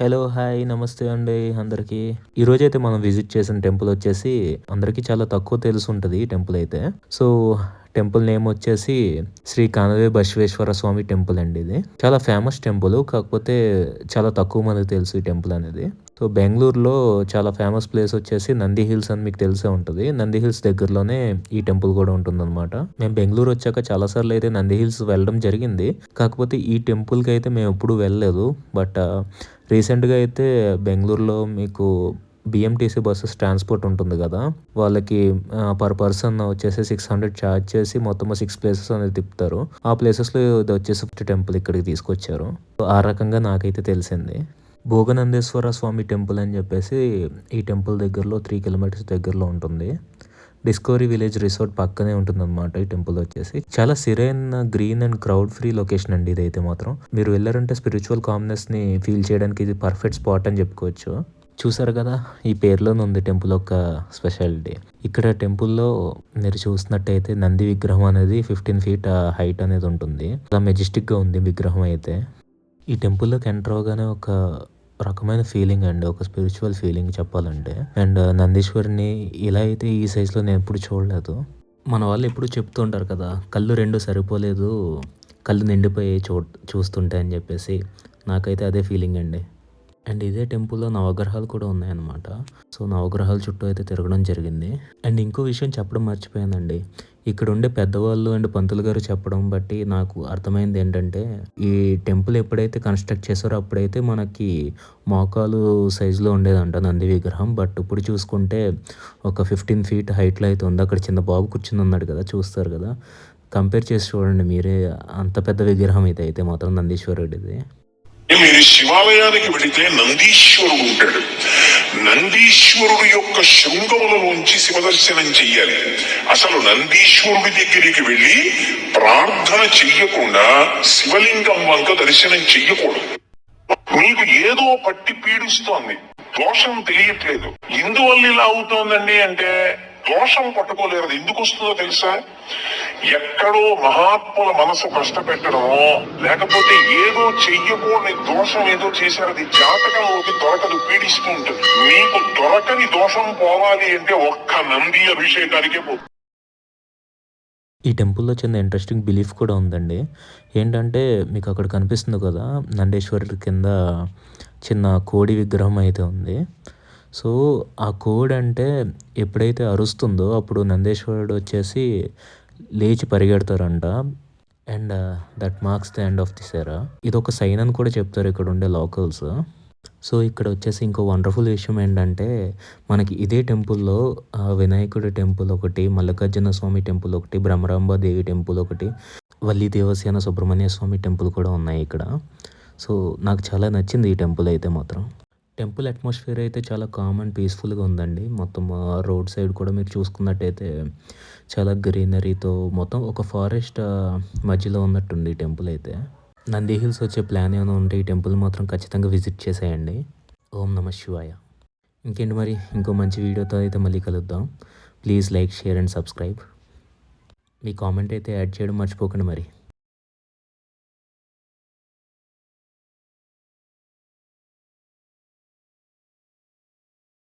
Hello hi నమస్తే అండి అందరికీ. ఈరోజైతే మనం విజిట్ చేసిన టెంపుల్ వచ్చేసి అందరికీ చాలా తక్కువ తెలిసి ఉంటుంది ఈ టెంపుల్ అయితే. సో టెంపుల్ నేమ్ వచ్చేసి శ్రీ కానవే బసవేశ్వర స్వామి టెంపుల్ అండి ఇది. చాలా ఫేమస్ టెంపుల్ కాకపోతే చాలా తక్కువ మంది తెలుసు ఈ టెంపుల్ అనేది. సో బెంగళూరులో చాలా ఫేమస్ ప్లేస్ వచ్చేసి నంది హిల్స్ అని మీకు తెలిసే ఉంటుంది. నంది హిల్స్ దగ్గరలోనే ఈ టెంపుల్ కూడా ఉంటుందన్నమాట. మేము బెంగళూరు వచ్చాక చాలా సార్లు అయితే నంది హిల్స్ వెళ్ళడం జరిగింది. కాకపోతే ఈ టెంపుల్కి అయితే మేము ఎప్పుడు వెళ్ళలేదు. బట్ రీసెంట్గా అయితే బెంగళూరులో మీకు బిఎంటీసీ బస్సెస్ ట్రాన్స్పోర్ట్ ఉంటుంది కదా. వాళ్ళకి పర్ పర్సన్ వచ్చేసి సిక్స్ హండ్రెడ్ ఛార్జ్ చేసి మొత్తం సిక్స్ ప్లేసెస్ అనేది తిప్పుతారు. ఆ ప్లేసెస్లో ఇది వచ్చేసి టెంపుల్ ఇక్కడికి తీసుకొచ్చారు. ఆ రకంగా నాకైతే తెలిసింది. భోగనందేశ్వర స్వామి టెంపుల్ అని చెప్పేసి ఈ టెంపుల్ దగ్గరలో త్రీ కిలోమీటర్స్ దగ్గరలో ఉంటుంది. డిస్కవరీ విలేజ్ రిసార్ట్ పక్కనే ఉంటుందన్నమాట ఈ టెంపుల్ వచ్చేసి. చాలా serene green and crowd free location అండి ఇదైతే మాత్రం. మీరు వెళ్ళారంటే స్పిరిచువల్ కామ్నెస్ని ఫీల్ చేయడానికి ఇది పర్ఫెక్ట్ స్పాట్ అని చెప్పుకోవచ్చు. చూసారు కదా ఈ పేరులోనే ఉంది టెంపుల్ యొక్క స్పెషాలిటీ. ఇక్కడ టెంపుల్లో మీరు చూసినట్టయితే నంది విగ్రహం అనేది ఫిఫ్టీన్ ఫీట్ హైట్ అనేది ఉంటుంది. చాలా మెజెస్టిక్గా ఉంది విగ్రహం అయితే. ఈ టెంపుల్లోకి ఎంటర్ అవగానే ఒక రకమైన ఫీలింగ్ అండి. ఒక స్పిరిచువల్ ఫీలింగ్ చెప్పాలంటే. అండ్ uh, నందీశ్వరిని ఇలా అయితే ఈ సైజులో నేను ఎప్పుడు చూడలేదు. మన వాళ్ళు ఎప్పుడు చెప్తుంటారు కదా కళ్ళు రెండు సరిపోలేదు కళ్ళు నిండిపోయి చూ చూస్తుంటే అని చెప్పేసి. నాకైతే అదే ఫీలింగ్ అండి. అండ్ ఇదే టెంపుల్లో నవగ్రహాలు కూడా ఉన్నాయన్నమాట. సో నవగ్రహాల చుట్టూ అయితే తిరగడం జరిగింది. అండ్ ఇంకో విషయం చెప్పడం మర్చిపోయానండి. ఇక్కడ ఉండే పెద్దవాళ్ళు అండ్ పంతులు గారు చెప్పడం బట్టి నాకు అర్థమైంది ఏంటంటే ఈ టెంపుల్ ఎప్పుడైతే కన్స్ట్రక్ట్ చేశారో అప్పుడైతే మనకి మోకాలు సైజులో ఉండేదంట నంది విగ్రహం. బట్ ఇప్పుడు చూసుకుంటే ఒక ఫిఫ్టీన్ ఫీట్ హైట్లో అయితే ఉంది. అక్కడ చిన్న బాబు కూర్చుని ఉన్నాడు కదా చూస్తారు కదా. కంపేర్ చేసి చూడండి మీరే అంత పెద్ద విగ్రహం అయితే అయితే మాత్రం నందీశ్వరుడిది. మీరు శివాలయానికి వెళితే నందీశ్వరుడు ఉంటాడు. నందీశ్వరుడు యొక్క శృంగములలోంచి శివదర్శనం చెయ్యాలి. అసలు నందీశ్వరుడి దగ్గరికి వెళ్ళి ప్రార్థన చెయ్యకుండా శివలింగం వంక దర్శనం చెయ్యకూడదు. మీకు ఏదో పట్టి పీడిస్తోంది. దోషం తెలియట్లేదు. ఎందువల్ల ఇలా అవుతోందండి అంటే దోషం పట్టుకోలేరు ఎందుకు వస్తుందో తెలుసా? ఎక్కడో మహాత్ముల మనసు కష్టపెట్టడమో లేకపోతే ఏదో చెయ్యకూడని దోషం ఏదో చేశారు అది జాతకంలోకి దొరకదు పీడిస్తూ ఉంటుంది. మీకు దొరకని దోషం పోవాలి అంటే ఒక్క నంది అభిషేకానికే పో ఈ టెంపుల్లో చిన్న ఇంట్రెస్టింగ్ బిలీఫ్ కూడా ఉందండి. ఏంటంటే మీకు అక్కడ కనిపిస్తుంది కదా నందేశ్వరుడి కింద చిన్న కోడి విగ్రహం అయితే ఉంది. సో ఆ కోడి అంటే ఎప్పుడైతే అరుస్తుందో అప్పుడు నందేశ్వరుడు వచ్చేసి లేచి పరిగెడతారంట. And that marks the end of the Cera ఇది ఒక సైన్ అని కూడా చెప్తారు ఇక్కడ ఉండే లోకల్స్ సో ఇక్కడ వచ్చేసి ఇంకో వండర్ఫుల్ విషయం ఏంటంటే మనకి ఇదే టెంపుల్లో వినాయకుడి టెంపుల్ ఒకటి మల్లికార్జున స్వామి టెంపుల్ ఒకటి బ్రహ్మరాంబ దేవి టెంపుల్ ఒకటి వల్లి దేవసేన సుబ్రహ్మణ్య స్వామి టెంపుల్ కూడా ఉన్నాయి ఇక్కడ. సో నాకు చాలా నచ్చింది ఈ టెంపుల్ అయితే మాత్రం. టెంపుల్ అట్మాస్ఫియర్ అయితే చాలా కామ్ అండ్ పీస్ఫుల్గా ఉందండి. మొత్తం రోడ్ సైడ్ కూడా మీరు చూసుకున్నట్టయితే చాలా గ్రీనరీతో మొత్తం ఒక ఫారెస్ట్ మధ్యలో ఉన్నట్టుంది టెంపుల్ అయితే. నంది హిల్స్ వచ్చే ప్లాన్ ఏమైనా ఉంటే ఈ టెంపుల్ మాత్రం ఖచ్చితంగా విజిట్ చేసేయండి. ఓం నమ శివాయ. ఇంకేంటి మరి? ఇంకో మంచి వీడియోతో అయితే మళ్ళీ కలుద్దాం. Please like share and subscribe. Me comment అయితే యాడ్ చేయడం మర్చిపోకండి మరి.